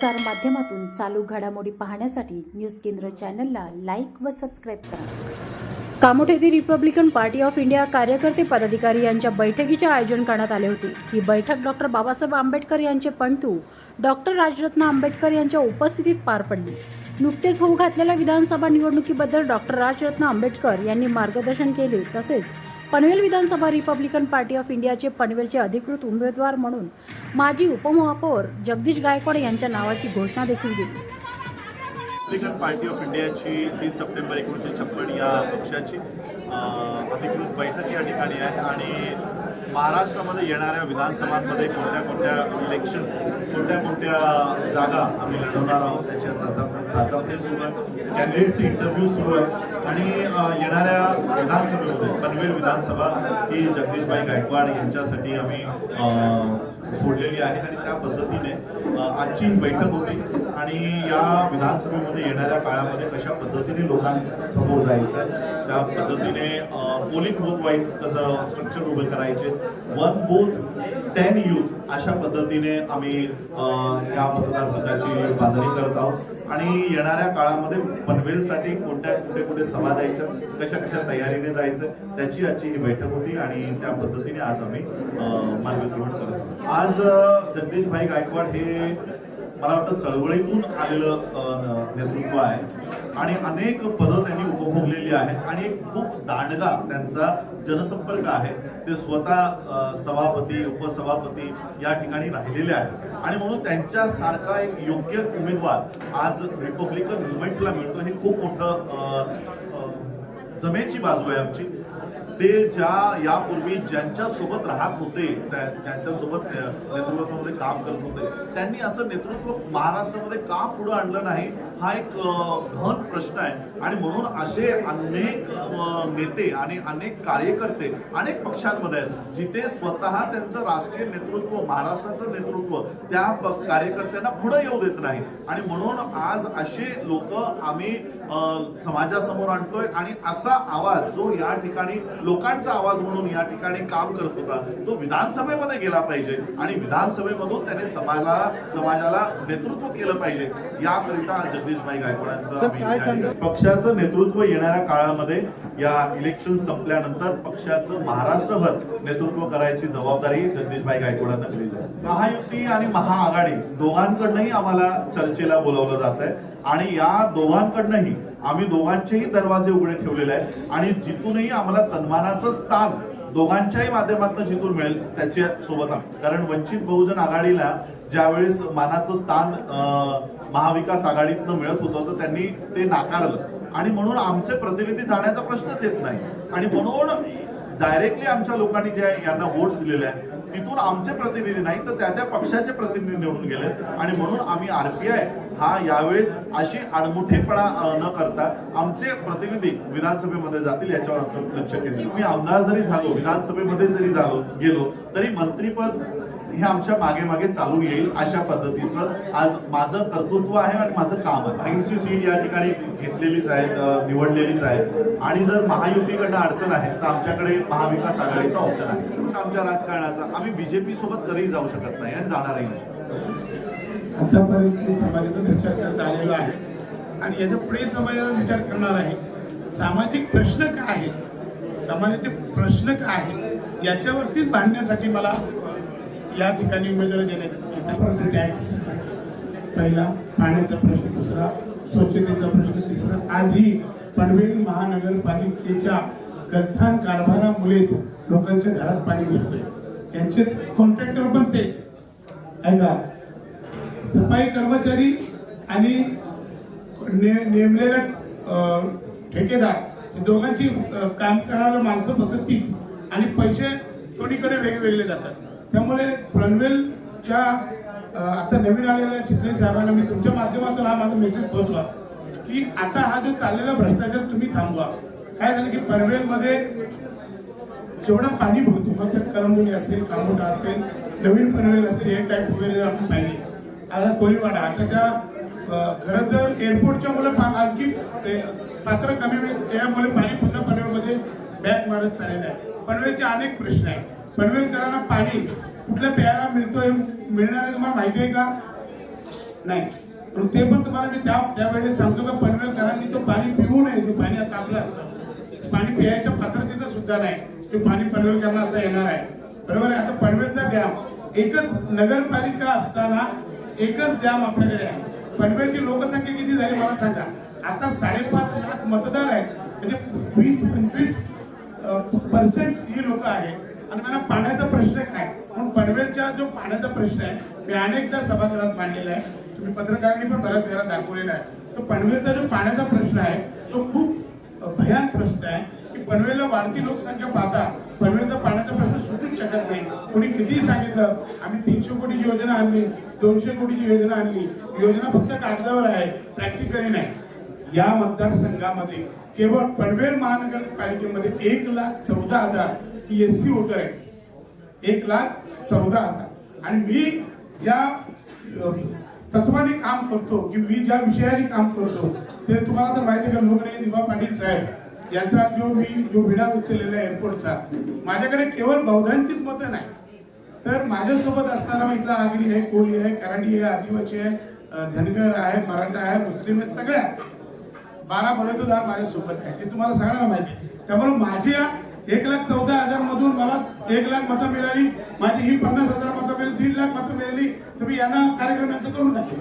प्रसार माध्यमातून चालू घडामोडी पाहण्यासाठी न्यूज केंद्र चॅनलला लाईक व सबस्क्राईब करा. कामोठ येथे रिपब्लिकन पार्टी ऑफ इंडिया कार्यकर्ते पदाधिकारी यांच्या बैठकीचे आयोजन करण्यात आले होते. ही बैठक डॉक्टर बाबासाहेब आंबेडकर यांचे पणतू डॉक्टर राजरत्न आंबेडकर यांच्या उपस्थितीत पार पडली. नुकतेच होऊ घातलेल्या विधानसभा निवडणुकीबद्दल डॉक्टर राजरत्न आंबेडकर यांनी मार्गदर्शन केले तसेच पनवेल विधानसभा रिपब्लिकन पार्टी ऑफ इंडियाचे पनवेलचे अधिकृत उमेदवार म्हणून माजी उपमहापौर जगदीश गायकवाड यांच्या नावाची घोषणा देखील केली रिपब्लिकन पार्टी ऑफ इंडियाची तीस सप्टेंबर एकोणीसशे छप्पन या पक्षाची अधिकृत बैठक या ठिकाणी आहे आणि महाराष्ट्रामध्ये येणाऱ्या विधानसभांमध्ये कोणत्या कोणत्या इलेक्शन्स कोणत्या कोणत्या जागा आम्ही लढवणार आहोत त्याच्या साचवणे सुरू आहे कॅन्डिडेटचे इंटरव्ह्यू सुरू आहे. आणि येणाऱ्या विधानसभेमध्ये पनवेल विधानसभा ही जगदीशभाई गायकवाड यांच्यासाठी आम्ही सोडलेली आहे. आणि त्या पद्धतीने आजची बैठक होती. आणि या विधानसभेमध्ये येणाऱ्या काळामध्ये कशा पद्धतीने लोकांसमोर जायचं आहे त्या पद्धतीने पोलिंग बूथ वाईज कसं स्ट्रक्चर उभे करायचे. वन बूथ टेन युथ अशा पद्धतीने आम्ही या मतदारसंघाची बांधणी करत आहोत. आणि येणाऱ्या काळामध्ये पनवेलसाठी कोणत्या कुठे कुठे सभा द्यायच्या कशा कशा तयारीने जायचं त्याची आजची ही बैठक होती आणि त्या पद्धतीने आज आम्ही मार्गक्रमण करत आज जगदीश जगदीशभाई गायकवाड हे मला वाटतं चळवळीतून आलेलं नेतृत्व आहे. आणि अनेक पदं त्यांनी उपभोगलेली आहेत. आणि एक खूप दांडगा त्यांचा जनसंपर्क आहे. ते स्वतः सभापती उपसभापती या ठिकाणी राहिलेले आहेत. आणि म्हणून त्यांच्यासारखा एक योग्य उमेदवार आज रिपब्लिकन मुवमेंटला मिळतो हे खूप मोठं जमेची बाजू आहे आमची. ते ज्या यापूर्वी ज्यांच्या सोबत राहत होते त्या- ज्यांच्या सोबत नेतृत्वामध्ये काम करत होते त्यांनी असं नेतृत्व महाराष्ट्रामध्ये का पुढे आणलं नाही? हा एक घन प्रश्न आहे. आणि म्हणून असे अनेक नेते आणि अनेक कार्यकर्ते अनेक पक्षांमध्ये आहेत जिथे स्वतः त्यांचं राष्ट्रीय नेतृत्व महाराष्ट्राचं नेतृत्व त्या कार्यकर्त्यांना पुढे येऊ देत नाही. आणि म्हणून आज असे लोक आम्ही समाजासमोर आणतोय आणि असा आवाज जो या ठिकाणी लोकांचा आवाज म्हणून या ठिकाणी काम करत होता तो विधानसभेमध्ये गेला पाहिजे. आणि विधानसभेमधून त्याने समाजाला समाजाला नेतृत्व केलं पाहिजे. याकरिता जगदीशभाई गायकवाडांचं पक्षाचं नेतृत्व येणाऱ्या काळामध्ये या इलेक्शन संपल्यानंतर पक्षाचं महाराष्ट्रभर नेतृत्व करायची जबाबदारी जगदीशभाई गायकवाडांना दिली जाईल महायुती आणि महाआघाडी दोघांकडनंही आम्हाला चर्चेला बोलवलं जात आहे आणि या दोघांकडनंही आम्ही दोघांचेही दरवाजे उघडे ठेवलेले आहेत. आणि जिथूनही आम्हाला सन्मानाचं स्थान दोघांच्याही माध्यमातून जिथून मिळेल त्याच्या सोबत आम्ही. कारण वंचित बहुजन आघाडीला ज्यावेळेस मानाचं स्थान महाविकास आघाडीतनं मिळत होतं तर त्यांनी ते नाकारलं. आणि म्हणून आमचे प्रतिनिधी जाण्याचा प्रश्नच येत नाही. आणि म्हणून डायरेक्टली आमच्या लोकांनी जे यांना वोट्स दिलेले आहेत तिथून आमचे प्रतिनिधी नाही तर त्या त्या पक्षाचे प्रतिनिधी निवडून गेले. आणि म्हणून आम्ही आरपीआय हा यावेळेस अशी आडमुठेपणा न करता आमचे प्रतिनिधी विधानसभेमध्ये जातील याच्यावर आमचं लक्ष केंद्रित. मी आमदार जरी झालो विधानसभेमध्ये जरी झालो गेलो तरी मंत्रीपद हे आमच्या मागे मागे चालून येईल अशा पद्धतीचं आज माझं कर्तृत्व आहे आणि माझं काम आहे. काहींची सीट या ठिकाणी घेतलेलीच आहेत निवडलेलीच आहे आणि जर महायुतीकडनं अडचण आहे तर आमच्याकडे महाविकास आघाडीचा ऑप्शन आहे. आमच्या राजकारणाचा. आम्ही बीजेपी सोबत कधीही जाऊ शकत नाही आणि जाणारही नाही. आतापर्यंत मी समाजाचाच विचार करत आलेलो आहे. आणि याच्यापुढे समाजाचा विचार करणार आहे. सामाजिक प्रश्न काय आहेत? समाजाचे प्रश्न काय आहेत? याच्यावरतीच भांडण्यासाठी मला या ठिकाणी उमेदवारी देण्यात येतात. टॅक्स पहिला. पाण्याचा प्रश्न दुसरा. स्वच्छतेचा प्रश्न तिसरा. आजही पनवेल महानगरपालिकेच्या गलथान कारभारामुळेच लोकांच्या घरात पाणी घुसतोय. यांचे कॉन्ट्रॅक्टर पण तेच. ऐका सफाई कर्मचारी आणि ने- नेमलेल्या ठेकेदार दोघांची काम करणारं माणसं फक्त तीच. आणि पैसे दोन्हीकडे वेगवेगळे जातात. त्यामुळे पनवेलच्या आता नवीन आलेल्या चिखली साहेबांना मी तुमच्या माध्यमातून हा माझा मेसेज पोहोचवा की आता हा जो चाललेला भ्रष्टाचार तुम्ही थांबवा. काय झालं की पनवेलमध्ये जेवढा पाणी भरतो मग त्या कलंबोली असेल कामोटा असेल नवीन पनवेल असेल हे टाईप वगैरे जर आपण पाहिले आता कोळीवाडा आता त्या खरं तर एअरपोर्टच्या मुलं आणखी ते पात्र कमी केल्यामुळे पाणी पुन्हा पनवेलमध्ये बॅक मारत चाललेलं आहे पनवेलचे अनेक प्रश्न आहेत. पनवेलकरांना पाणी कुठल्या प्यायला मिळतोय मिळणार आहे तुम्हाला माहिती आहे का? नाही. ते पण तुम्हाला मी त्या त्यावेळेस सांगतो का पनवेलकरांनी तो पाणी पिऊ नये जो पाणी आता आपलं असतं. पाणी पियायच्या पात्रतेचा सुद्धा नाही. ते पाणी पनवेलकरांना आता येणार आहे. बरोबर आहे? आता पनवेलचा डॅम एकच नगरपालिका असताना एकच डॅम आपल्याकडे आहे. पनवेलची लोकसंख्या किती झाली मला सांगा. आता साडेपाच लाख मतदार आहेत. म्हणजे वीस पंचवीस पर्सेंट ही लोक आहेत. आणि मला पाण्याचा प्रश्न काय? म्हणून पनवेलचा जो पाण्याचा प्रश्न आहे मी अनेकदा सभागृहात मांडलेला आहे. तुम्ही पत्रकारांनी पण बऱ्याच वेळा दाखवलेला आहे. तो पनवेलचा जो पाण्याचा प्रश्न आहे तो खूप भयान प्रश्न आहे. की पनवेलला वाढती लोकसंख्या पाहता पनवेलचा पाण्याचा प्रश्न सुटूच शकत नाही. कोणी कितीही सांगितलं? आम्ही तीनशे कोटीची योजना आणली दोनशे कोटीची योजना आणली. योजना फक्त कागदावर आहे प्रॅक्टिकली नाही. या मतदारसंघामध्ये केवळ पनवेल महानगरपालिकेमध्ये एक लाख चौदा हजार ही एस सी वोटर आहे एक लाख चौदा हजार. आणि मी ज्या तत्वाने काम करतो की मी ज्या विषयाने काम करतो ते तुम्हाला तर माहिती आहे का लोकने दिवा पाटील साहेब यांचा जो मी जो विडा उचललेला एअरपोर्टचा माझ्याकडे केवळ बौद्धांचीच मतं नाही. तर माझ्यासोबत असणारा इथला आगरी आहे कोळी आहे कराडी आहे आदिवासी आहे धनगर आहे मराठा आहे मुस्लिम आहे सगळ्या बारा बलतदार माझ्यासोबत आहे ते तुम्हाला सगळ्यांना माहिती आहे. त्यामुळे माझ्या एक लाख चौदा हजार मधून मला एक लाख मतं मिळाली. माझी ही पन्नास हजार मतं मिळाली दीड लाख मतं मिळाली. तुम्ही यांना कार्यक्रम यांचं करून टाकेल